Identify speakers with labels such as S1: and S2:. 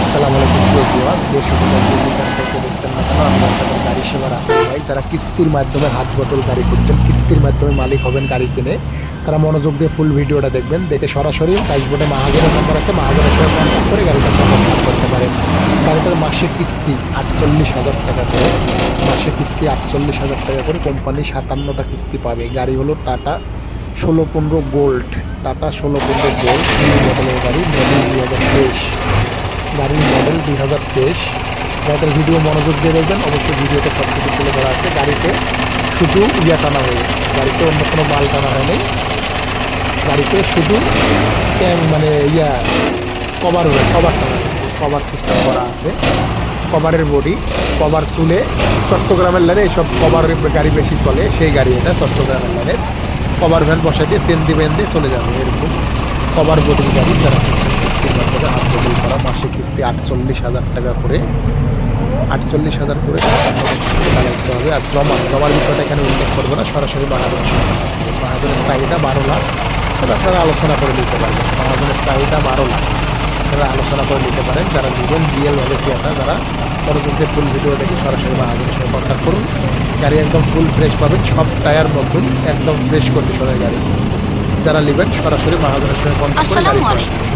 S1: আসসালামু আলাইকুম, প্রিয় ভিউয়ার্স। দেশ থেকে দেখছেন না কেন, আমরা আপনাদের গাড়ি সেবার আসেন ভাই। যারা কিস্তির মাধ্যমে হাত বোতল গাড়ি করছেন কিস্তির মাধ্যমে মালিক হবেন গাড়ি কিনে, তারা মনোযোগ দিয়ে ফুল ভিডিওটা দেখবেন। দেখে সরাসরি ড্যাশবোর্ডে মাহাজনের নম্বর আছে মাহাজনের সাথে কন্ট্যাক্ট করে গাড়িটা সংরক্ষণ করতে পারেন। গাড়িটার মাসিক কিস্তি আটচল্লিশ হাজার টাকা করে। মাসিক কিস্তি আটচল্লিশ হাজার টাকা করে কোম্পানি সাতান্নটা কিস্তি পাবে। গাড়ি হলো টাটা ষোলো পনেরো গোল্ড। টাটা ষোলো পনেরো গোল্ড মডেলের গাড়ি দুই হাজার তেইশ। গাড়ির মডেল দুই হাজার তেইশ। গাড়িটার ভিডিও মনোযোগ দিয়ে দেখবেন, অবশ্যই ভিডিওতে সব কিছু তুলে ধরা আছে। গাড়িতে শুধু ইয়া টানা হয়ে গাড়িতে অন্য কোনো মাল টানা হয়নি। গাড়িতে শুধু মানে ইয়া কভার হয়ে কভার টানা কভার সিস্টেম করা আছে। কভারের বডি কভার তুলে চট্টগ্রামের লাইনে এইসব কভারের গাড়ি বেশি চলে, সেই গাড়ি এটা চট্টগ্রামের লাইনে কভার ভ্যান বসাই দিয়ে চেন দিবেন দিয়ে চলে যাবে এরকম কভার বডির গাড়ি যারা কিস্তির মাধ্যমে করা। মাসিক কিস্তি আটচল্লিশ হাজার টাকা করে। আটচল্লিশ হাজার করে চালাতে হবে। আর জমা, জমার বিষয়টা এখানে উল্লেখ করব না। সরাসরি মাহাজনের সঙ্গে। মাহাজনের চাহিদা বারো লাখ। সেটা আপনারা আলোচনা করে নিতে পারবেন। মাহাজনের চাহিদা বারো লাখ। আপনারা আলোচনা করে নিতে পারেন। যারা নিবেন রিয়েলভাবে ক্রিয়াটা যারা পরবর্তী ফুল ভিডিও দেখে সরাসরি মাহাজনের সঙ্গে কন্ট্যাক্ট করুন। গাড়ি একদম ফুল ফ্রেশ পাবেন। সব টায়ার নতুন একদম ফ্রেশ কন্ডিশনের গাড়ি। যারা নেবেন সরাসরি মাহাজনের সঙ্গে কন্ট্যাক্ট করে গাড়ি
S2: আসসালামু
S1: পাবেন
S2: আলাইকুম।